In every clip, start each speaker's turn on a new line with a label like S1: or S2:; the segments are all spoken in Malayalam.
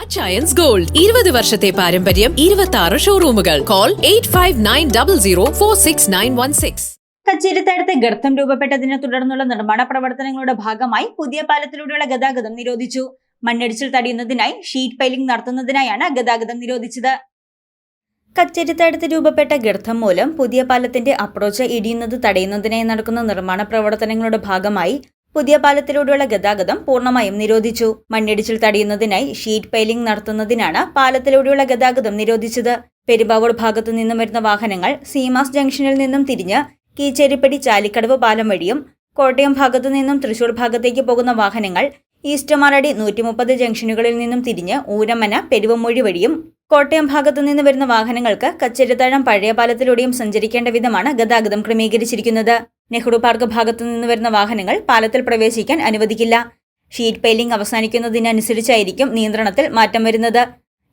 S1: അച്ചയൻസ് ഗോൾഡ് ഇരുപത് വർഷത്തെ പാരമ്പര്യം ഇരുപത്തി ആറ് ഷോറൂമുകൾ call eight five nine double zero four six nine one six
S2: കച്ചേരിത്തടുത്ത് ഗർത്തം രൂപപ്പെട്ടതിനെ തുടർന്നുള്ള നിർമ്മാണ പ്രവർത്തനങ്ങളുടെ ഭാഗമായി പുതിയ പാലത്തിലൂടെയുള്ള ഗതാഗതം നിരോധിച്ചു. മണ്ണിടിച്ചിൽ തടയുന്നതിനായി ഷീറ്റ് പൈലിംഗ് നടത്തുന്നതിനായാണ് ഗതാഗതം നിരോധിച്ചത്. കച്ചേരിത്തടുത്ത് രൂപപ്പെട്ട ഗർത്തം മൂലം പുതിയ പാലത്തിന്റെ അപ്രോച്ച് ഇടിയുന്നത് തടയുന്നതിനായി നടക്കുന്ന നിർമ്മാണ പ്രവർത്തനങ്ങളുടെ ഭാഗമായി പുതിയ പാലത്തിലൂടെയുള്ള ഗതാഗതം പൂർണമായും നിരോധിച്ചു. മണ്ണിടിച്ചിൽ തടയുന്നതിനായി ഷീറ്റ് പൈലിംഗ് നടത്തുന്നതിനാണ് പാലത്തിലൂടെയുള്ള ഗതാഗതം നിരോധിച്ചത്. പെരുമ്പാവൂർ ഭാഗത്തു നിന്നും വരുന്ന വാഹനങ്ങൾ സീമാസ് ജംഗ്ഷനിൽ നിന്നും തിരിഞ്ഞ് കീച്ചേരിപ്പടി ചാലിക്കടവ് പാലം വഴിയും കോട്ടയം ഭാഗത്തു നിന്നും തൃശൂർ ഭാഗത്തേക്ക് പോകുന്ന വാഹനങ്ങൾ ഈസ്റ്റമാറടി നൂറ്റി മുപ്പത് ജംഗ്ഷനുകളിൽ നിന്നും തിരിഞ്ഞ് ഊരമന പെരുവമൊഴി വഴിയും കോട്ടയം ഭാഗത്തു നിന്ന് വരുന്ന വാഹനങ്ങൾക്ക് കച്ചേരിത്താഴം പഴയ പാലത്തിലൂടെയും സഞ്ചരിക്കേണ്ട വിധമാണ് ഗതാഗതം ക്രമീകരിച്ചിരിക്കുന്നത്. നെഹ്റു പാർക്ക് ഭാഗത്തു നിന്ന് വരുന്ന വാഹനങ്ങൾ പാലത്തിൽ പ്രവേശിക്കാൻ അനുവദിക്കില്ല. ഷീറ്റ് പെയിലിംഗ് അവസാനിക്കുന്നതിനനുസരിച്ചായിരിക്കും നിയന്ത്രണത്തിൽ മാറ്റം വരുന്നത്.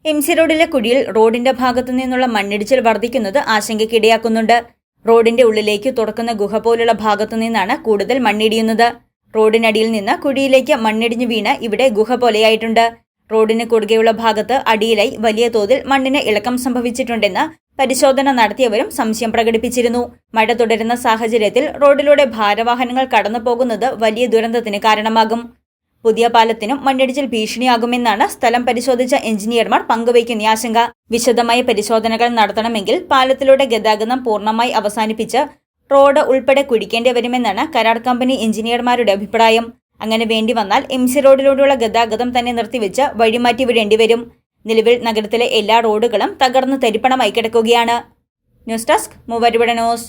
S2: എം സി റോഡിലെ കുഴിയിൽ റോഡിന്റെ ഭാഗത്തു നിന്നുള്ള മണ്ണിടിച്ചിൽ വർദ്ധിക്കുന്നത് ആശങ്കയ്ക്കിടയാക്കുന്നുണ്ട്. റോഡിന്റെ ഉള്ളിലേക്ക് തുറക്കുന്ന ഗുഹ പോലുള്ള ഭാഗത്തു നിന്നാണ് കൂടുതൽ മണ്ണിടിയുന്നത്. റോഡിനടിയിൽ നിന്ന് കുഴിയിലേക്ക് മണ്ണിടിഞ്ഞു വീണ് ഇവിടെ ഗുഹ പോലെയായിട്ടുണ്ട്. റോഡിന് കുറുകെയുള്ള ഭാഗത്ത് അടിയിലായി വലിയ തോതിൽ മണ്ണിന് ഇളക്കം സംഭവിച്ചിട്ടുണ്ടെന്ന് പരിശോധന നടത്തിയവരും സംശയം പ്രകടിപ്പിച്ചിരുന്നു. മഴ തുടരുന്ന സാഹചര്യത്തിൽ റോഡിലൂടെ ഭാരവാഹനങ്ങൾ കടന്നുപോകുന്നത് വലിയ ദുരന്തത്തിന് കാരണമാകും. പുതിയ പാലത്തിനും മണ്ണിടിച്ചിൽ ഭീഷണിയാകുമെന്നാണ് സ്ഥലം പരിശോധിച്ച എഞ്ചിനീയർമാർ പങ്കുവയ്ക്കുന്ന ആശങ്ക. വിശദമായ പരിശോധനകൾ നടത്തണമെങ്കിൽ പാലത്തിലൂടെ ഗതാഗതം പൂർണമായി അവസാനിപ്പിച്ച് റോഡ് ഉൾപ്പെടെ കുഴിക്കേണ്ടി വരുമെന്നാണ് കരാർ കമ്പനി എഞ്ചിനീയർമാരുടെ അഭിപ്രായം. അങ്ങനെ വേണ്ടി വന്നാൽ എം സി റോഡിലൂടെയുള്ള ഗതാഗതം തന്നെ നിർത്തിവെച്ച് വഴിമാറ്റി വിടേണ്ടി വരും. നിലവിൽ നഗരത്തിലെ എല്ലാ റോഡുകളും തകർന്ന് തരിപ്പണമായി കിടക്കുകയാണ്. News desk news.